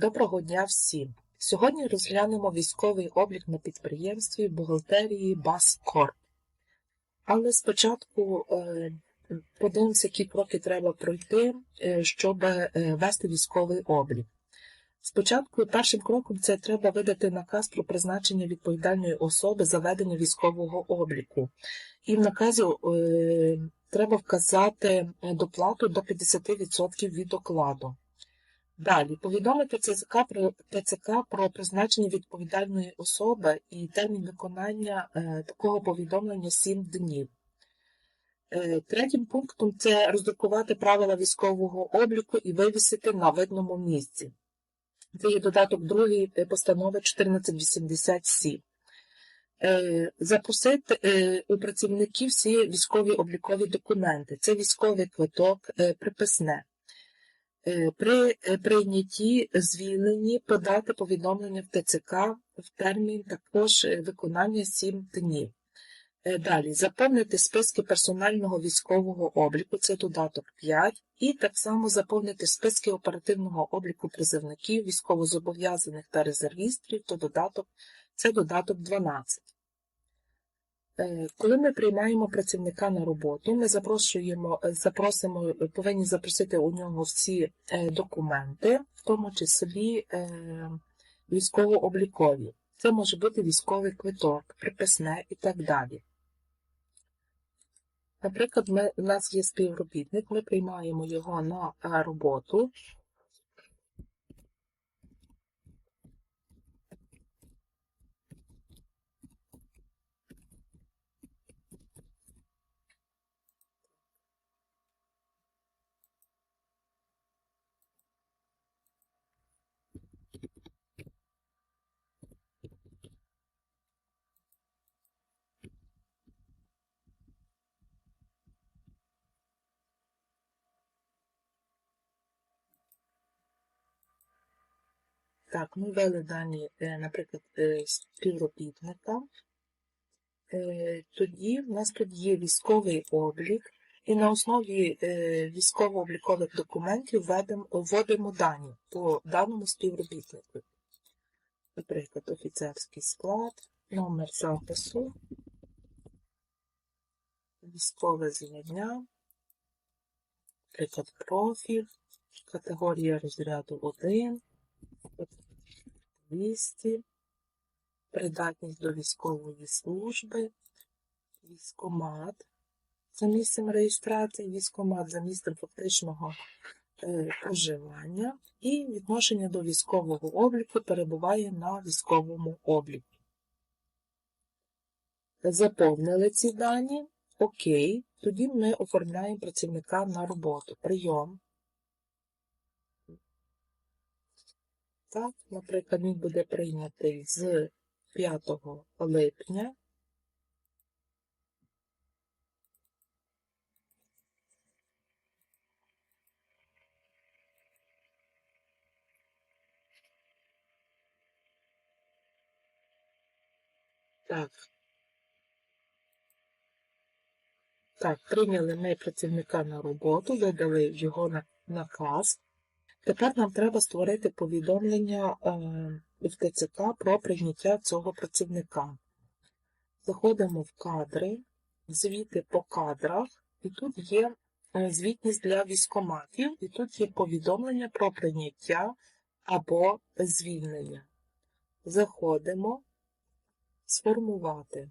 Доброго дня всім! Сьогодні розглянемо військовий облік на підприємстві бухгалтерії Баскорп. Але спочатку е, подивимося, які кроки треба пройти, е, щоб е, вести військовий облік. Спочатку першим кроком це треба видати наказ про призначення відповідальної особи за ведення військового обліку. І в наказі треба вказати доплату до 50% від окладу. Далі повідомити ТЦК про ТЦК про призначення відповідальної особи і термін виконання е, такого повідомлення 7 днів. Е, третім пунктом це роздрукувати правила військового обліку і вивісити на видному місці. Це є додаток другої постанови 1487. Е, запросити е, у працівників всі військові облікові документи. Це військовий квиток, е, приписне. Е, При е, прийнятті звільненні подати повідомлення в ТЦК в термін також е, виконання 7 днів. Далі заповнити списки персонального військового обліку, це додаток 5, і так само заповнити списки оперативного обліку призовників, військовозобов'язаних та резервістів, то додаток, це додаток 12. Е, Коли ми приймаємо працівника на роботу, ми запрошуємо, е, запросимо, е, повинні запросити у нього всі документи, в тому числі військово-облікові. Це може бути військовий квиток, приписне і так далі. Наприклад, ми, у нас є співробітник, ми приймаємо його на роботу. Так, ми ввели дані, е, наприклад, е, співробітника. Е, Тоді в нас тут є військовий облік, і на основі військово-облікових документів вводимо дані по даному співробітнику. Наприклад, офіцерський склад, номер запису, військове звання, наприклад, профіль, категорія розряду 1, 200, придатність до військової служби, військомат за місцем реєстрації, військомат за місцем фактичного е, проживання і відношення до військового обліку перебуває на військовому обліку. Заповнили ці дані. Окей, тоді ми оформляємо працівника на роботу. Прийом. Так, наприклад, він буде прийнятий з 5 липня. Так. Так, прийняли ми працівника на роботу, видали його на наказ. Тепер нам треба створити повідомлення е, в ТЦК про прийняття цього працівника. Заходимо в кадри, звіти по кадрах, і тут є е, звітність для військоматів, і тут є повідомлення про прийняття або звільнення. Заходимо, сформувати.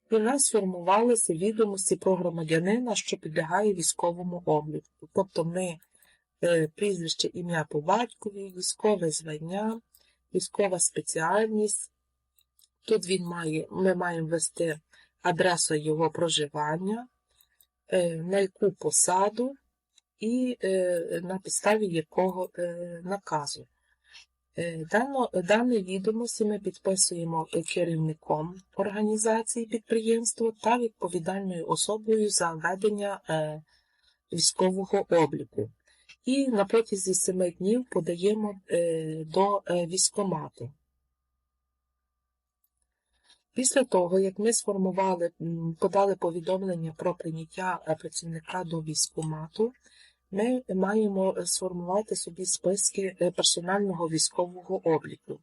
І у нас сформувалися відомості про громадянина, що підлягає військовому обліку. Тобто ми е, прізвище, ім'я по батькові, військове звання, військова спеціальність. Тут він має, ми маємо ввести адресу його проживання, е, на яку посаду і е, на підставі якого наказу. Е, Дано, дані відомості ми підписуємо керівником організації підприємства та відповідальною особою за ведення е, військового обліку. І на протязі 7 днів подаємо е, до військомату. Після того, як ми сформували, подали повідомлення про прийняття працівника до військомату, ми маємо е, сформувати собі списки е, персонального військового обліку.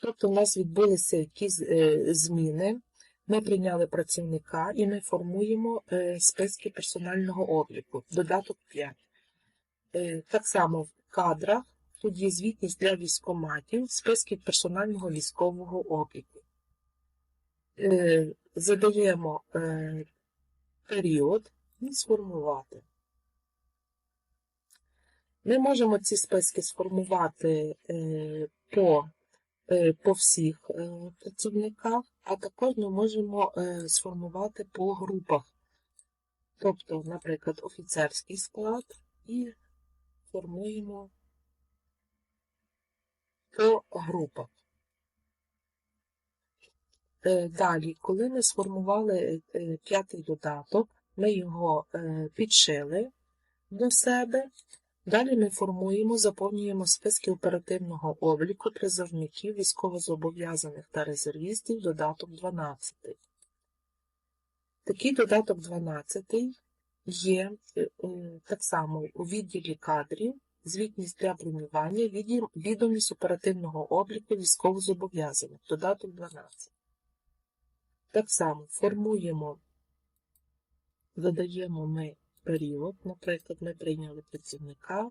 Тобто, у нас відбулися якісь е, зміни, ми прийняли працівника і ми формуємо списки персонального обліку. Додаток 5. Е, Так само в кадрах тут є звітність для військоматів, списки персонального військового обліку. Задаємо період і сформувати. Ми можемо ці списки сформувати е, по, е, по всіх е, працівниках, а також ми можемо сформувати по групах. Тобто, наприклад, офіцерський склад і формуємо по групах. Далі, коли ми сформували п'ятий додаток, ми його підшили до себе. Далі ми формуємо, заповнюємо списки оперативного обліку призовників, військовозобов'язаних та резервістів, додаток 12. Такий додаток 12 є е, е, так само у відділі кадрів, звітність для бронювання, відомість оперативного обліку військовозобов'язаних, додаток 12. Так само формуємо, задаємо ми період, наприклад, ми прийняли працівника,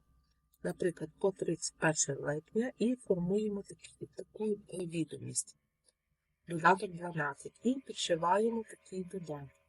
наприклад, по 31 липня і формуємо такі, таку е, відомість. Додаток 12. І підшиваємо такий додаток.